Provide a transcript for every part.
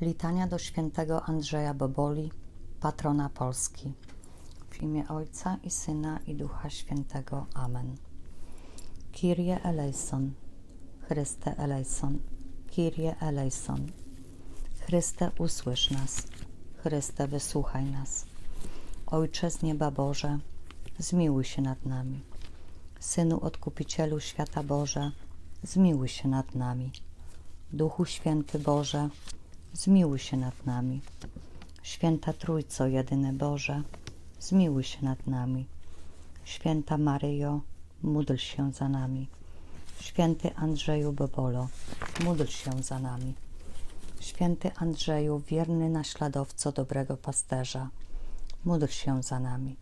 Litania do świętego Andrzeja Boboli, patrona Polski. W imię Ojca i Syna i Ducha Świętego. Amen. Kyrie eleison, Chryste eleison, Kyrie eleison. Chryste usłysz nas, Chryste wysłuchaj nas. Ojcze z nieba Boże, zmiłuj się nad nami. Synu Odkupicielu świata Boże, zmiłuj się nad nami. Duchu Święty Boże, zmiłuj się nad nami. Święta Trójco, jedyny Boże, zmiłuj się nad nami. Święta Maryjo, módl się za nami. Święty Andrzeju Bobolo, módl się za nami. Święty Andrzeju, wierny naśladowco dobrego pasterza, módl się za nami.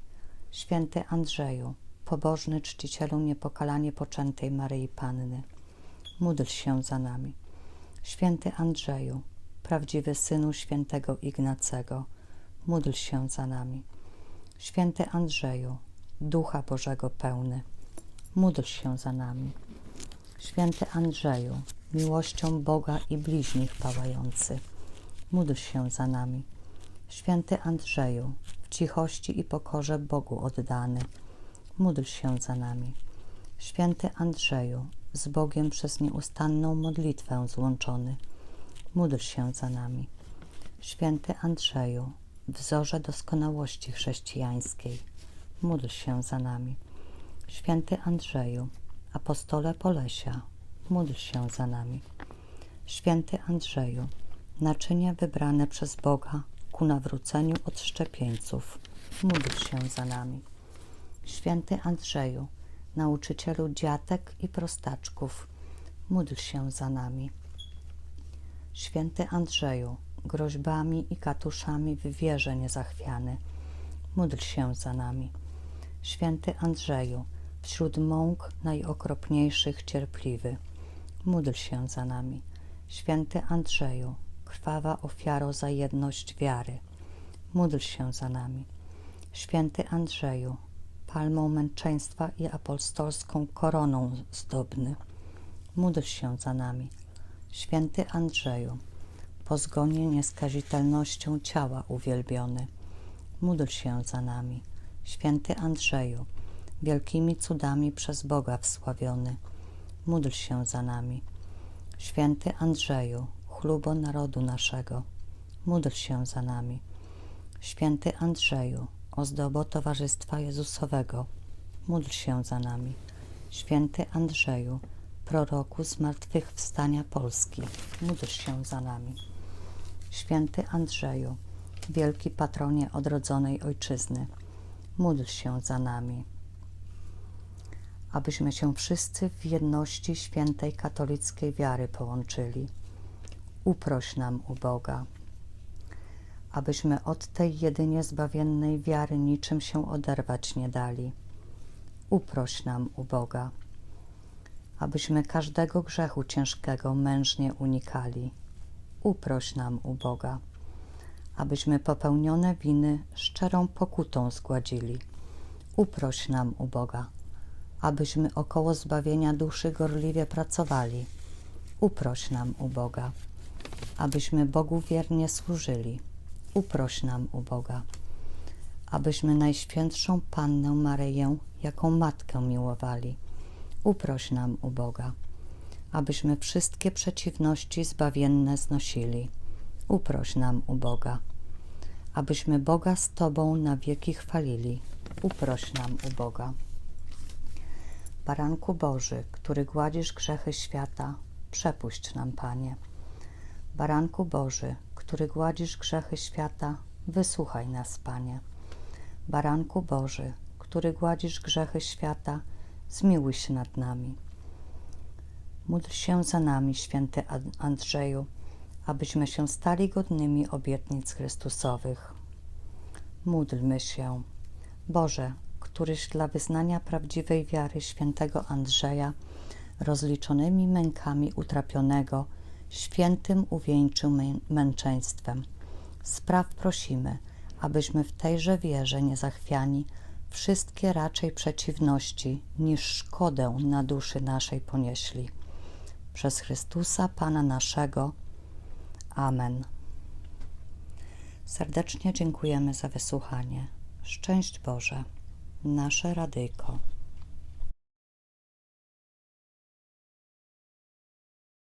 Święty Andrzeju, pobożny czcicielu niepokalanie poczętej Maryi Panny, módl się za nami. Święty Andrzeju, prawdziwy synu świętego Ignacego, módl się za nami. Święty Andrzeju, Ducha Bożego pełny, módl się za nami. Święty Andrzeju, miłością Boga i bliźnich pałający, módl się za nami. Święty Andrzeju, w cichości i pokorze Bogu oddany, módl się za nami. Święty Andrzeju, z Bogiem przez nieustanną modlitwę złączony, módl się za nami. Święty Andrzeju, wzorze doskonałości chrześcijańskiej, módl się za nami. Święty Andrzeju, apostole Polesia, módl się za nami. Święty Andrzeju, naczynie wybrane przez Boga ku nawróceniu od szczepieńców, módl się za nami. Święty Andrzeju, nauczycielu dziatek i prostaczków, módl się za nami. Święty Andrzeju, groźbami i katuszami w wierze niezachwiany, módl się za nami. Święty Andrzeju, wśród mąk najokropniejszych cierpliwy, módl się za nami. Święty Andrzeju, krwawa ofiaro za jedność wiary, módl się za nami. Święty Andrzeju, palmą męczeństwa i apostolską koroną zdobny, módl się za nami. Święty Andrzeju, po zgonie nieskazitelnością ciała uwielbiony, módl się za nami. Święty Andrzeju, wielkimi cudami przez Boga wsławiony, módl się za nami. Święty Andrzeju, chlubo narodu naszego, módl się za nami. Święty Andrzeju, ozdobo Towarzystwa Jezusowego, módl się za nami. Święty Andrzeju, proroku zmartwychwstania Polski, módl się za nami. Święty Andrzeju, wielki patronie odrodzonej Ojczyzny, módl się za nami. Abyśmy się wszyscy w jedności świętej katolickiej wiary połączyli. Uproś nam u Boga, abyśmy od tej jedynie zbawiennej wiary niczym się oderwać nie dali. Uproś nam u Boga, abyśmy każdego grzechu ciężkiego mężnie unikali. Uproś nam u Boga, abyśmy popełnione winy szczerą pokutą zgładzili. Uproś nam u Boga, abyśmy około zbawienia duszy gorliwie pracowali. Uproś nam u Boga, abyśmy Bogu wiernie służyli. Uproś nam u Boga, abyśmy Najświętszą Pannę Maryję jaką Matkę miłowali. Uproś nam u Boga, abyśmy wszystkie przeciwności zbawienne znosili. Uproś nam u Boga, abyśmy Boga z Tobą na wieki chwalili. Uproś nam u Boga. Baranku Boży, który gładzisz grzechy świata, przepuść nam, Panie. Baranku Boży, który gładzisz grzechy świata, wysłuchaj nas, Panie. Baranku Boży, który gładzisz grzechy świata, zmiłuj się nad nami. Módl się za nami, święty Andrzeju, abyśmy się stali godnymi obietnic Chrystusowych. Módlmy się. Boże, któryś dla wyznania prawdziwej wiary świętego Andrzeja, rozliczonymi mękami utrapionego, świętym uwieńczył męczeństwem. Spraw prosimy, abyśmy w tejże wierze niezachwiani wszystkie raczej przeciwności niż szkodę na duszy naszej ponieśli. Przez Chrystusa Pana naszego. Amen. Serdecznie dziękujemy za wysłuchanie. Szczęść Boże, nasze radyjko.